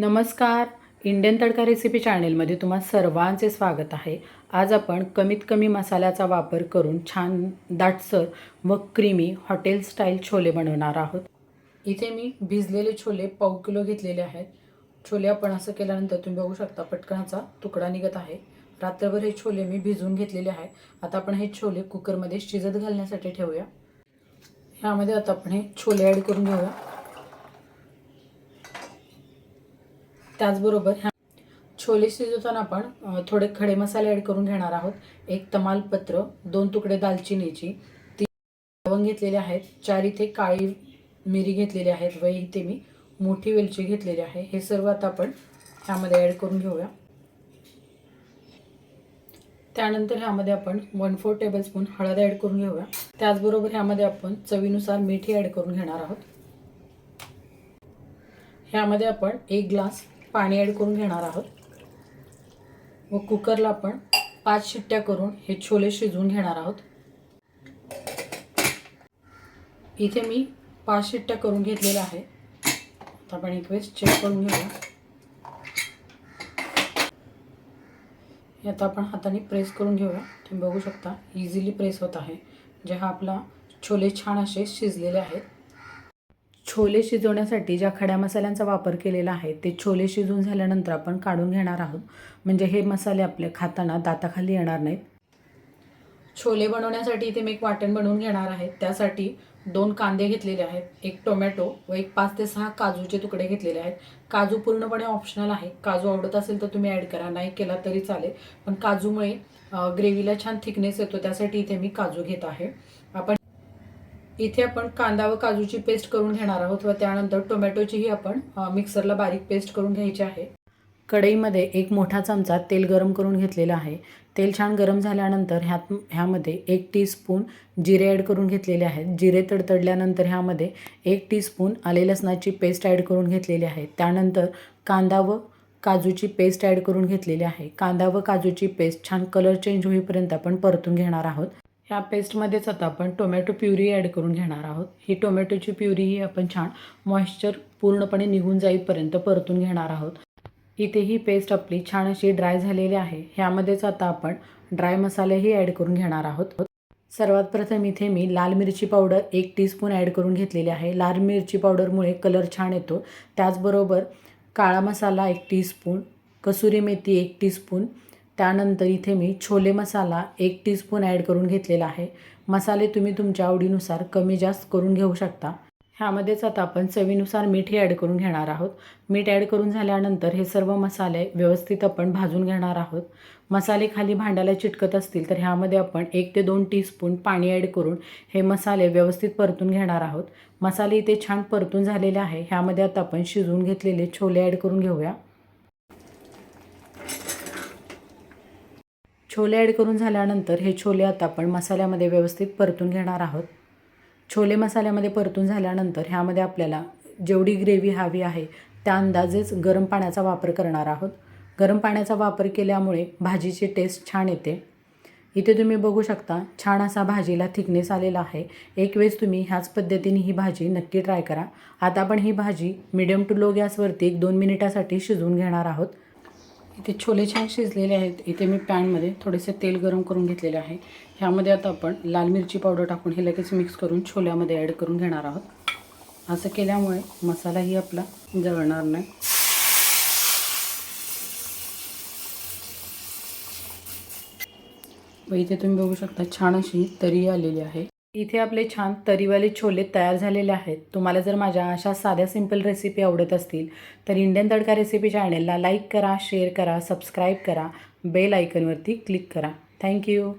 नमस्कार. इंडियन तडका रेसिपी चॅनेलमध्ये तुम्हा सर्वांचे स्वागत आहे. आज आपण कमीत कमी मसाल्याचा वापर करून छान दाटसर व क्रीमी हॉटेल स्टाईल छोले बनवणार आहोत. इथे मी भिजलेले छोले पाव किलो घेतलेले आहेत. छोले आपण असं केल्यानंतर तुम्ही बघू शकता पटकनाचा तुकडा निघत आहे. रात्रभर हे छोले मी भिजवून घेतलेले आहे. आता आपण हे छोले कुकरमध्ये शिजत घालण्यासाठी ठेवूया. ह्यामध्ये आता आपण हे छोले ॲड करून घेऊया. त्याचबरोबर ह्या छोले शिजवताना आपण थोडे खडे मसाले ॲड करून घेणार आहोत. एक तमालपत्र दोन तुकडे दालचिनीची ती लवंग घेतलेले आहेत चार इथे काळी मिरी घेतलेली आहेत व इथे मी मोठी वेलची घेतलेली आहे. हे सर्व आता आपण ह्यामध्ये ॲड करून घेऊया. त्यानंतर ह्यामध्ये आपण वन फोर टेबलस्पून हळद ॲड करून घेऊया. त्याचबरोबर ह्यामध्ये आपण चवीनुसार मीठी ॲड करून घेणार आहोत. ह्यामध्ये आपण एक ग्लास पाणी ॲड करून घेणार आहोत. व कुकरला आपण पाच शिट्ट्या करून हे छोले शिजवून घेणार आहोत. इथे मी पाच शिट्ट्या करून घेतलेल्या आहे आता आपण एक वेळेस चेक करून घेऊया. आता आपण हाताने प्रेस करून घेऊया. तुम्ही बघू शकता इझिली प्रेस होत आहे. जे हा आपला छोले छान असे शिजलेले आहेत. छोले शिजवण्यासाठी ज्या खड्या मसाल्यांचा वापर केलेला आहे ते छोले शिजवून झाल्यानंतर आपण काढून घेणार आहोत. म्हणजे हे मसाले आपले खाताना दाताखाली येणार नाहीत. छोले बनवण्यासाठी इथे मी एक वाटण बनवून घेणार आहे. त्यासाठी दोन कांदे घेतलेले आहेत एक टोमॅटो व एक पाच ते सहा काजूचे तुकडे घेतलेले आहेत. काजू पूर्णपणे ऑप्शनल आहे. काजू आवडत असेल तर तुम्ही ॲड करा नाही केला तरी चालेल. पण काजूमुळे ग्रेव्हीला छान थिकनेस येतो त्यासाठी इथे मी काजू घेत आहे. इथे आपण कांदा व काजूची पेस्ट करून घेणार आहोत व त्यानंतर टोमॅटोचीही आपण मिक्सरला बारीक पेस्ट करून घ्यायची आहे. कढईमध्ये एक मोठा चमचा तेल गरम करून घेतलेला आहे. तेल छान गरम झाल्यानंतर ह्यात ह्यामध्ये एक टीस्पून जिरे ॲड करून घेतलेले आहेत. जिरे तडतडल्यानंतर ह्यामध्ये एक टीस्पून आले लसणाची पेस्ट ॲड करून घेतलेली आहे. त्यानंतर कांदा व काजूची पेस्ट ॲड करून घेतलेली आहे. कांदा व काजूची पेस्ट छान कलर चेंज होईपर्यंत आपण परतून घेणार आहोत. ह्या पेस्टमध्येच आता आपण टोमॅटो प्युरी ॲड करून घेणार आहोत. ही टोमॅटोची प्युरी ही आपण छान मॉइश्चर पूर्णपणे निघून जाईपर्यंत परतून घेणार आहोत. इथे ही पेस्ट आपली छान अशी ड्राय झालेली आहे. ह्यामध्येच आता आपण ड्राय मसालेही ॲड करून घेणार आहोत. सर्वात प्रथम इथे मी लाल मिरची पावडर एक टीस्पून ॲड करून घेतलेली आहे. लाल मिरची पावडरमुळे कलर छान येतो. त्याचबरोबर काळा मसाला एक टीस्पून कसुरी मेथी एक टीस्पून त्यानंतर इथे मी छोले मसाला एक टीस्पून ॲड करून घेतलेला आहे. मसाले तुम्ही तुमच्या आवडीनुसार कमी जास्त करून घेऊ शकता. ह्यामध्येच आता आपण चवीनुसार मीठ ॲड करून घेणार आहोत. मीठ ॲड करून झाल्यानंतर हे सर्व मसाले व्यवस्थित आपण भाजून घेणार आहोत. मसाले खाली भांड्याला चिटकत असतील तर ह्यामध्ये आपण एक ते दोन टीस्पून पाणी ॲड करून हे मसाले व्यवस्थित परतून घेणार आहोत. मसाले इथे छान परतून झालेले आहे. ह्यामध्ये आता आपण शिजवून घेतलेले छोले ॲड करून घेऊया. छोले ॲड करून झाल्यानंतर हे छोले आता आपण मसाल्यामध्ये व्यवस्थित परतून घेणार आहोत. छोले मसाल्यामध्ये परतून झाल्यानंतर ह्यामध्ये आपल्याला जेवढी ग्रेव्ही हवी आहे त्या अंदाजेच गरम पाण्याचा वापर करणार आहोत. गरम पाण्याचा वापर केल्यामुळे भाजीची टेस्ट छान येते. इथे तुम्ही बघू शकता छान असा भाजीला थिकनेस आलेला आहे. एक वेळेस तुम्ही ह्याच पद्धतीने ही भाजी नक्की ट्राय करा. आता आपण ही भाजी मिडियम टू लो गॅसवरती एक दोन मिनिटासाठी शिजवून घेणार आहोत. इथे छोले छान शिजलेले आहेत. इथे मी पॅनमध्ये थोडेसे तेल गरम करून घेतलेले आहे. ह्यामध्ये आता आपण लाल मिरची पावडर टाकून हे लगेच मिक्स करून छोल्यामध्ये ॲड करून घेणार आहोत. असं केल्यामुळे मसालाही आपला जळणार नाही. व इथे तुम्ही बघू शकता छान अशी तरी आलेली आहे. इथे आपले छान तरीवाले छोले तयार झालेले आहेत. तुम्हाला जर माझ्या अशा साध्या सिंपल रेसिपी आवडत असतील तर इंडियन तडका रेसिपी चॅनेलला लाईक करा शेअर करा सबस्क्राईब करा. बेल आयकनवरती क्लिक करा. Thank you